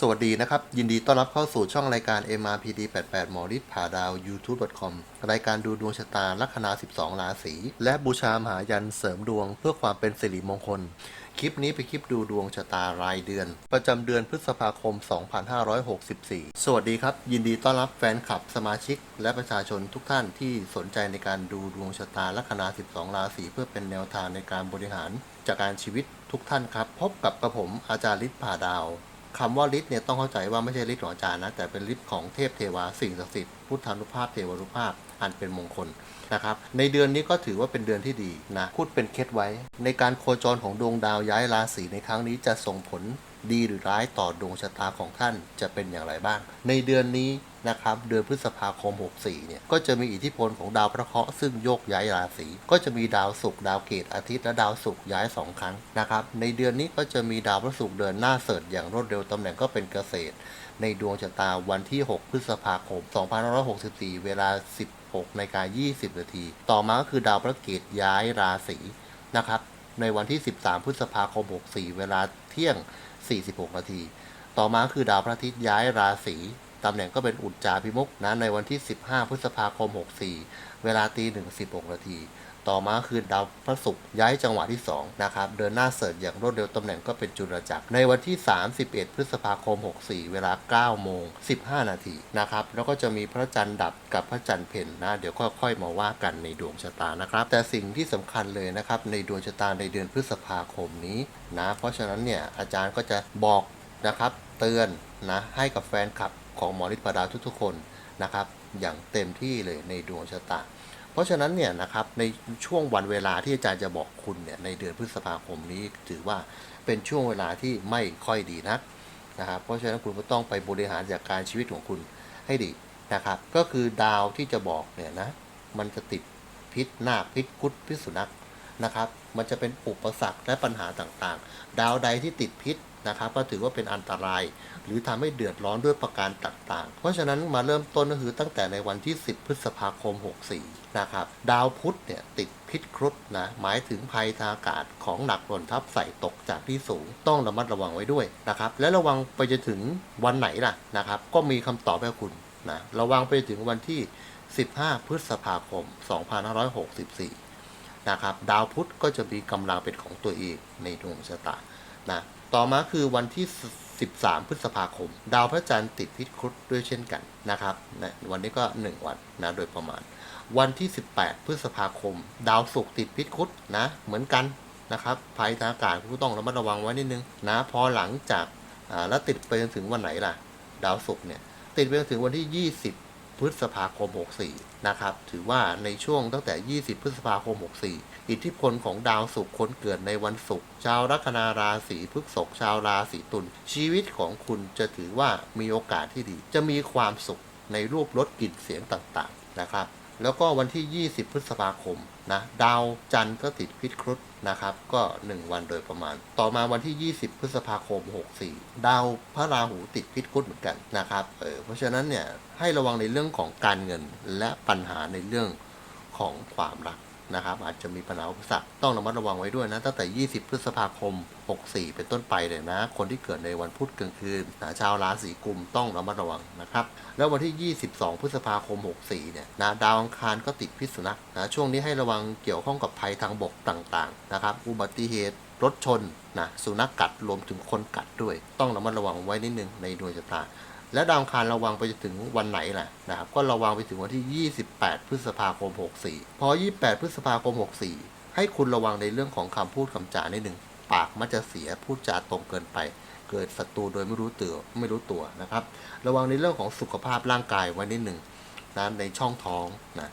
สวัสดีนะครับ ยินดีต้อนรับเข้าสู่ช่องรายการ MRPD 88หมอฤทธิ์ผ่าดาว YouTube.com รายการดูดวงชะตาลัคนา 12 ราศี และบูชามหายันเสริมดวงเพื่อความเป็นสิริมงคล คลิปนี้เป็นคลิปดูดวงชะตารายเดือน ประจำเดือนพฤษภาคม 2564 สวัสดีครับ ยินดีต้อนรับแฟนคลับสมาชิก และประชาชนทุกท่านที่สนใจในการดูดวงชะตาลัคนา 12 ราศีเพื่อเป็นแนวทางในการบริหารจัดการชีวิตทุกท่านครับ พบกับกระผมอาจารย์ฤทธิ์ผ่าดาว คำว่าฤทธิ์เนี่ยต้องเข้าใจว่าไม่ใช่ฤทธิ์ของอาจารย์นะแต่เป็นฤทธิ์ของเทพเทวาสิ่งศักดิ์สิทธิ์พุทธานุภาพเทวานุภาพอันเป็นมงคลนะครับในเดือนนี้ก็ถือว่าเป็นเดือนที่ดีนะพูดเป็นเคล็ดไว้ ในการโคจรของดวงดาวย้ายราศีในครั้งนี้จะส่งผลดีหรือร้ายต่อดวงชะตาของท่านจะเป็นอย่างไรบ้าง ในเดือนนี้ นะครับเดือนพฤษภาคม 64 เนี่ยก็จะมีอิทธิพลของดาวพระเคราะห์ซึ่งโยกย้ายราศีก็จะมีดาวศุกร์ดาวเกตอาทิตย์และดาวศุกร์ย้าย 2 ครั้งนะครับในเดือนนี้ก็จะมีดาวพระศุกร์เดินหน้าเสริฐอย่างรวดเร็วตำแหน่งก็เป็นเกษตร ในดวงชะตาวันที่ 6 พฤษภาคม 2564 เวลา 16นาฬิกา20 นาที ต่อมาก็คือดาวพระเกตย้ายราศีนะครับในวันที่ 13 พฤษภาคม 64 เวลาเที่ยง 46 นาที ต่อมาคือดาวพระอาทิตย์ย้ายราศี ตำแหน่งก็เป็นอุจจาพิมุกนะในวันที่ 15 พฤษภาคม 64 เวลาตี1 16นาทีต่อมาคือดาวพระศุกร์ย้ายจังหวะที่2นะครับเดินหน้าเสริฐอย่างรวดเร็วตำแหน่งก็เป็นจุลจักรในวันที่ 31 พฤษภาคม 64 เวลา 9 โมง 15 นาทีนะครับแล้วก็จะมีพระจันทร์ดับกับพระจันทร์เพ็ญนะ เดี๋ยวค่อยๆมาว่ากันในดวงชะตานะครับ แต่สิ่งที่สำคัญเลยนะครับในดวงชะตาในเดือนพฤษภาคมนี้นะเพราะฉะนั้นเนี่ยอาจารย์ก็จะบอกนะครับเตือนนะให้กับแฟนคลับ ของหมอฤทธิ์ปดาวทุกๆคนนะครับอย่างเต็มที่เลยในดวงชะตา เพราะฉะนั้นเนี่ยนะครับในช่วงวันเวลาที่อาจารย์จะบอกคุณเนี่ยในเดือนพฤษภาคมนี้ถือว่าเป็นช่วงเวลาที่ไม่ค่อยดีนักนะครับเพราะฉะนั้นคุณก็ต้องไปบริหารจัดการชีวิตของคุณให้ดีนะครับ ก็คือดาวที่จะบอกเนี่ยนะมันจะติดพิษนาคพิษกุดพิษสุนัขนะครับ มันจะเป็นอุปสรรคและปัญหาต่างๆ ดาวใดที่ติดพิษ นะครับก็ถือว่าเป็นอันตราย หรือทำให้เดือดร้อนด้วยประการต่างๆ เพราะฉะนั้นมาเริ่มต้นก็คือตั้งแต่ในวันที่ 10 พฤษภาคม 64 นะครับ ดาวพุธเนี่ยติดพิษครุฑนะหมายถึงภัยทางอากาศของหนักหล่นทับใส่ตกจากที่สูง ต้องระมัดระวังไว้ด้วยนะครับ และระวังไปจนถึงวันไหนล่ะนะครับ ก็มีคำตอบให้คุณนะระวังไปถึงวันที่ 15 พฤษภาคม 2564 นะครับ ดาวพุธก็จะมีกำลังเป็นของตัวเองในดวงชะตานะ ต่อมาคือวันที่ 13 พฤษภาคม ดาวพระจันทร์ติดพิษครุฑด้วยเช่นกันนะครับนะวันนี้ก็ 1 วันนะโดยประมาณ วันที่ 18 พฤษภาคม ดาวศุกร์ติดพิษครุฑนะเหมือนกันนะครับภัยทางอากาศคุณก็ต้องระมัดระวังไว้นิดนึงนะพอหลังจากแล้วติดไปจนถึงวันไหนล่ะ ดาวศุกร์เนี่ยติดไปจนถึงวันที่ 20 พฤษภาคม 64 นะครับ ถือว่าในช่วงตั้งแต่ 20 พฤษภาคม 64 อิทธิพลของดาวศุกร์คนเกิดในวันศุกร์ชาวลัคนาราศีพฤษภชาวราศีตุลชีวิตของคุณจะถือว่ามีโอกาสที่ดี จะมีความสุขในรูปรสกลิ่นเสียงต่างๆนะครับแล้วก็วันที่ 20 พฤษภาคมนะดาวจันทร์ก็ติดพิษครุฑนะครับ ก็ 1 วันโดยประมาณ ต่อมาวันที่ 20 พฤษภาคม 64 ดาวพระราหูติดพิษครุฑเหมือนกันนะครับเออเพราะฉะนั้นเนี่ยให้ระวังในเรื่องของการเงินและปัญหาในเรื่องของความรัก นะครับ อาจจะมีปัญหาอุปสรรคต้องระมัดระวังไว้ด้วยนะตั้งแต่ 20 พฤษภาคม 64 เป็นต้นไปเลยนะ คนที่เกิดในวันพุธกลางคืนนะชาวราศีกุมต้องระมัดระวังนะครับ แล้ววันที่ 22 พฤษภาคม 64 เนี่ยนะดาวอังคารก็ติดพิษสุนัขนะช่วงนี้ให้ระวังเกี่ยวข้องกับภัยทางบกต่างๆนะครับ อุบัติเหตุรถชนนะสุนัขกัดรวมถึงคนกัดด้วย ต้องระมัดระวังไว้นิดนึงในดวงชะตา และดาวคารระวังไปถึงวันไหนล่ะนะครับ ก็ระวังไปถึงวันที่ 28 พฤษภาคม 64 พอ 28 พฤษภาคม 64 ให้คุณระวังในเรื่องของคำพูดคำจานิดหนึ่ง ปากมันจะเสียพูดจาตรงเกินไป เกิดศัตรูโดยไม่รู้ตัวไม่รู้ตัวนะครับ ระวังในเรื่องของสุขภาพร่างกายไว้นิดหนึ่งนะในช่องท้องนะ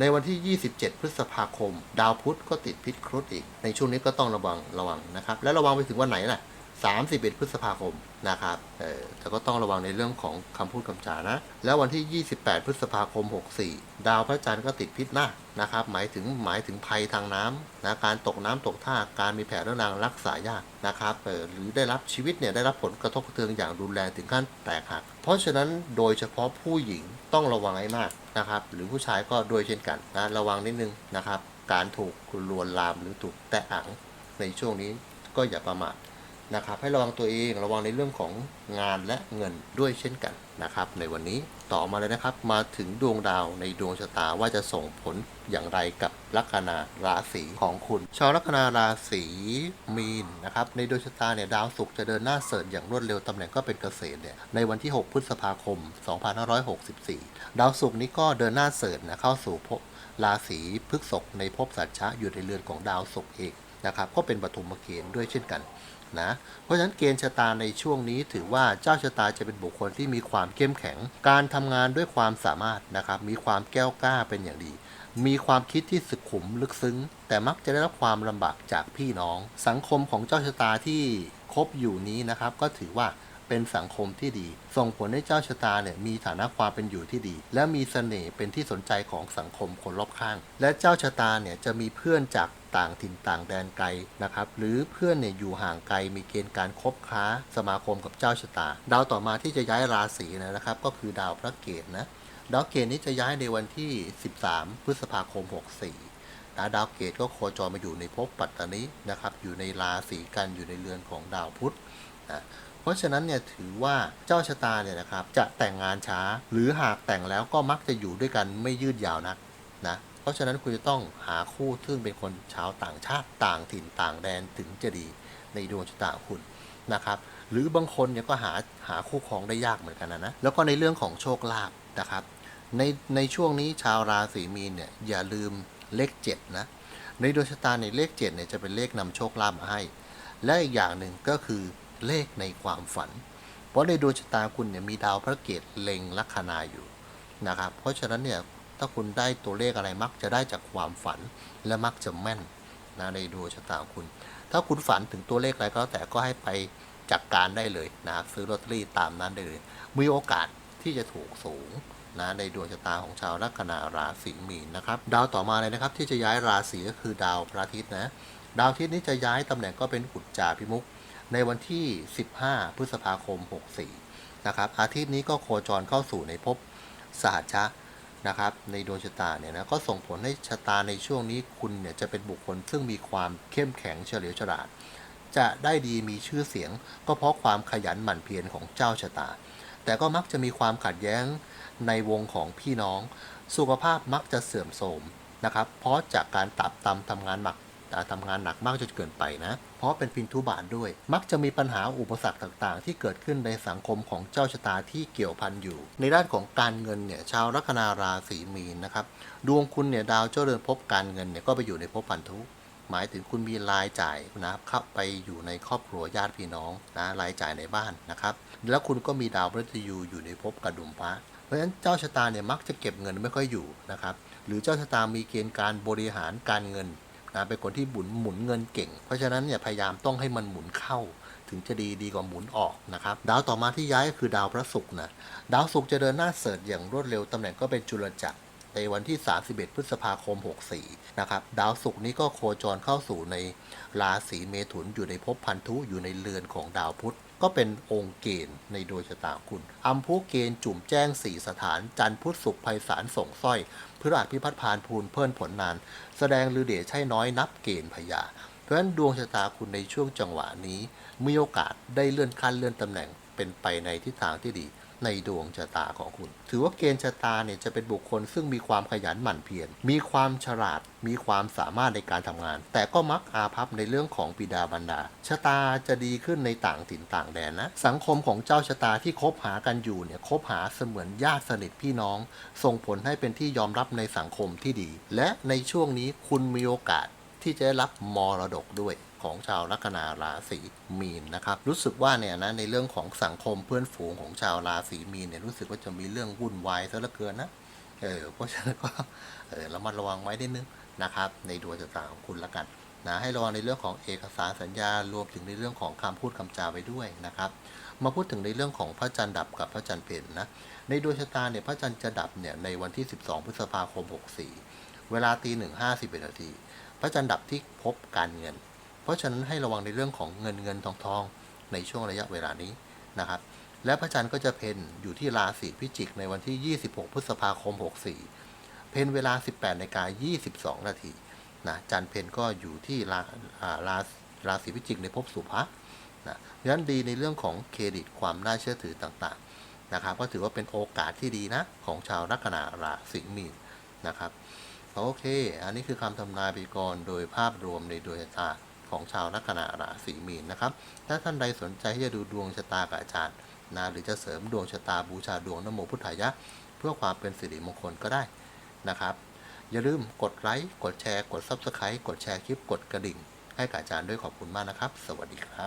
ในวันที่ 27 พฤษภาคม ดาวพุธก็ติดพิษครุฑอีก ในช่วงนี้ก็ต้องระวังระวังนะครับ และระวังไปถึงวันไหนล่ะ 31 พฤษภาคมนะครับเออแต่ก็ต้องระวังในเรื่องของคำพูดคำจานะ แล้ววันที่ 28 พฤษภาคม 64 ดาวพระจันทร์ก็ติดพิษหน้านะครับ หมายถึงหมายถึงภัยทางน้ำนะการตกน้ำตกท่า การมีแผลเรื้อรังรักษายากนะครับเออหรือได้รับชีวิตเนี่ยได้รับผลกระทบกระเทือนอย่างรุนแรงถึงขั้นแตกหัก เพราะฉะนั้นโดยเฉพาะผู้หญิงต้องระวังให้มากนะครับ หรือผู้ชายก็โดยเช่นกันนะระวังนิดนึงนะครับ การถูกลวนลามหรือถูกแตะอังในช่วงนี้ก็อย่าประมาท นะครับให้ระวังตัวเองระวังในเรื่องของงานและเงินด้วยเช่นกันนะครับ ในวันนี้ต่อมาเลยนะครับ มาถึงดวงดาวในดวงชะตาว่าจะส่งผลอย่างไรกับลัคนาราศีของคุณ ชาวลัคนาราศีมีนนะครับในดวงชะตาเนี่ยดาวศุกร์จะเดินหน้าเสริญอย่างรวดเร็วตำแหน่งก็เป็นเกษตรเนี่ยในวันที่ 6 พฤษภาคม 2564 ดาวศุกร์นี้ก็เดินหน้าเสริญนะเข้าสู่ภพราศีพฤษภในภพสัตชะอยู่ในเรือนของดาวศุกร์เองนะครับก็เป็นปฐมเกณฑ์ด้วยเช่นกัน นะ เพราะฉะนั้นเกณฑ์ชะตาในช่วงนี้ถือว่าเจ้าชะตาจะเป็นบุคคลที่มีความเข้มแข็ง การทำงานด้วยความสามารถนะครับ มีความแก้วกล้าเป็นอย่างดี มีความคิดที่สุขุมลึกซึ้ง แต่มักจะได้รับความลำบากจากพี่น้อง สังคมของเจ้าชะตาที่คบอยู่นี้นะครับ ก็ถือว่าเป็นสังคมที่ดี ส่งผลให้เจ้าชะตาเนี่ยมีฐานะความเป็นอยู่ที่ดี และมีเสน่ห์เป็นที่สนใจของสังคมคนรอบข้าง และเจ้าชะตาเนี่ยจะมีเพื่อนจาก ต่างถิ่นต่างแดนไกลนะครับหรือเพื่อนเนี่ยอยู่ห่างไกลมีเกณฑ์การคบค้าสมาคมกับเจ้าชะตา ดาวต่อมาที่จะย้ายราศีนะครับ ก็คือดาวพระเกตนะดาวเกตนี้จะย้ายในวันที่ 13 พฤษภาคม 64นะดาวเกตก็โคจรมาอยู่ในภพปัตตานีนะครับ อยู่ในราศีกันอยู่ในเรือนของดาวพุธนะเพราะฉะนั้นเนี่ยถือว่าเจ้าชะตาเนี่ยนะครับจะแต่งงานช้า หรือหากแต่งแล้วก็มักจะอยู่ด้วยกันไม่ยืดยาวนักนะ เพราะฉะนั้นคุณจะต้องหาคู่ซึ่งเป็นคนชาวต่างชาติต่างถิ่นต่างแดนถึงจะดีในดวงชะตาคุณนะครับ หรือบางคนเนี่ยก็หาหาคู่ครองได้ยากเหมือนกันนะนะแล้วก็ในเรื่องของโชคลาภนะครับ ในในช่วงนี้ชาวราศีมีนเนี่ยอย่าลืมเลขเจ็ดนะในดวงชะตาในเลขเจ็ดเนี่ยจะเป็นเลขนำโชคลาภมาให้ และอีกอย่างหนึ่งก็คือเลขในความฝัน เพราะในดวงชะตาคุณเนี่ยมีดาวพระเกตเล็งลัคนาอยู่นะครับ เพราะฉะนั้นเนี่ย ถ้าคุณได้ตัวเลขอะไรมักจะได้จากความฝันและมักจะแม่นนะในดวงชะตาคุณ ถ้าคุณฝันถึงตัวเลขอะไรก็แล้วแต่ก็ให้ไปจัดกการได้เลยนะครับซื้อลอตเตอรี่ตามนั้นเลย มีโอกาสที่จะถูกสูงนะในดวงชะตาของชาวลัคนาราศีมีนนะครับ ดาวต่อมาเลยนะครับ ที่จะย้ายราศีก็คือดาวพระอาทิตย์นะดาวอาทิตย์นี้จะย้ายตำแหน่งก็เป็นอุจจาพิมุกในวันที่ 15 พฤษภาคม 64 นะครับอาทิตย์นี้ก็โคจรเข้าสู่ในภพสหัชชะ นะครับในดวงชะตาเนี่ยนะก็ส่งผลให้ชะตาในช่วงนี้คุณเนี่ยจะเป็นบุคคลซึ่งมีความเข้มแข็งเฉลียวฉลาด จะได้ดีมีชื่อเสียง ก็เพราะความขยันหมั่นเพียรของเจ้าชะตา แต่ก็มักจะมีความขัดแย้งในวงของพี่น้อง สุขภาพมักจะเสื่อมโทรมนะครับเพราะจากการตับตำทำงานหมัก อ่าทำงานหนักมากจนเกินไปนะ เพราะเป็นพินทุบาทด้วย มักจะมีปัญหาอุปสรรคต่างๆ ที่เกิดขึ้นในสังคมของเจ้าชะตาที่เกี่ยวพันอยู่ ในด้านของการเงินเนี่ยชาวลัคนาราศีมีนนะครับดวงคุณเนี่ยดาวเจ้าเรือนภพการเงินเนี่ยก็ไปอยู่ในภพพันธุหมายถึงคุณมีรายจ่ายนะครับเข้าไปอยู่ในครอบครัวญาติพี่น้องนะรายจ่ายในบ้านนะครับแล้วคุณก็มีดาวพฤหัสยูอยู่ในภพกระดุมพระเพราะฉะนั้นเจ้าชะตาเนี่ยมักจะเก็บเงินไม่ค่อยอยู่นะครับหรือเจ้าชะตามีเกณฑ์การบริหารการเงิน นะเป็นคนที่หมุนหมุนเงินเก่ง เพราะฉะนั้นเนี่ยพยายามต้องให้มันหมุนเข้า ถึงจะดีดีกว่าหมุนออกนะครับดาวต่อมาที่ย้ายก็คือดาวพระศุกร์นะดาวศุกร์จะเดินหน้าเสริฐอย่างรวดเร็วตำแหน่งก็เป็นจุลจักรในวันที่ 31 พฤษภาคม 64 นะครับ ดาวศุกร์นี้ก็โคจรเข้าสู่ในราศีเมถุนอยู่ในภพพันธุอยู่ในเรือนของดาวพุธ ก็เป็นองค์เกณฑ์ในดวงชะตาคุณ อัมพุเกณฑ์จุ่มแจ้งสี่สถาน จันทร์พุธศุกร์ไพศาลส่งสร้อยพฤหัสพิพัฒน์พานพูนเพิ่นผลนาน แสดงลือเดชใช่น้อยนับเกณฑ์พยา เพราะฉะนั้นดวงชะตาคุณในช่วงจังหวะนี้มีโอกาสได้เลื่อนขั้นเลื่อนตำแหน่งเป็นไปในทิศทางที่ดี ในดวงชะตาของคุณ ถือว่าเกณฑ์ชะตาเนี่ยจะเป็นบุคคลซึ่งมีความขยันหมั่นเพียร มีความฉลาด มีความสามารถในการทำงาน แต่ก็มักอาภัพในเรื่องของปิดาบรรดา ชะตาจะดีขึ้นในต่างถิ่นต่างแดนนะ สังคมของเจ้าชะตาที่คบหากันอยู่เนี่ยคบหาเสมือนญาติสนิทพี่น้อง ส่งผลให้เป็นที่ยอมรับในสังคมที่ดี และในช่วงนี้คุณมีโอกาสที่จะได้รับมรดกด้วย ของชาวลัคนาราศีมีนนะครับ รู้สึกว่าเนี่ยนะในเรื่องของสังคมเพื่อนฝูงของชาวราศีมีนเนี่ยรู้สึกว่าจะมีเรื่องวุ่นวายซะเหลือเกินนะเออเพราะฉะนั้นก็เออระมัดระวังไว้นิดนึงนะครับ ในดวงชะตาของคุณละกันนะให้ระวังในเรื่องของเอกสารสัญญารวมถึงในเรื่องของคำพูดคำจาไว้ด้วยนะครับ มาพูดถึงในเรื่องของพระจันทร์ดับกับพระจันทร์เพ็ญนะในดวงชะตาเนี่ยพระจันทร์จะดับเนี่ยในวันที่ 12 พฤษภาคม 64 เวลาตีหนึ่งห้าสิบเอ็ดนาทีพระจันทร์ดับที่พบการเงิน เพราะฉะนั้นให้ระวังในเรื่องของเงินเงินทองทองในช่วงระยะเวลานี้นะครับ และพระจันทร์ก็จะเพนอยู่ที่ราศีพิจิกในวันที่ 26 พฤษภาคม 64 เพนเวลา 18นาฬิกา22 นาทีนะจันทร์เพนก็อยู่ที่ราอ่าราราศีพิจิกในภพสุภะนะดังนั้นดีในเรื่องของเครดิตความน่าเชื่อถือต่างๆนะครับก็ถือว่าเป็นโอกาสที่ดีนะ ของชาวลัคนาราศีมีนนะครับโอเค อันนี้คือคำทำนายพยากรณ์โดยภาพรวมในดวงชะตา ของชาวลัคนาราศีมีนนะครับ ถ้าท่านใดสนใจที่จะดูดวงชะตากับอาจารย์นะหรือจะเสริมดวงชะตาบูชาดวงนโมพุทธายะ เพื่อความเป็นสิริมงคลก็ได้นะครับ อย่าลืมกดไลค์กดแชร์ กด Subscribe กดแชร์คลิปกดกระดิ่ง ให้กับอาจารย์ด้วยขอบคุณมากนะครับ สวัสดีครับ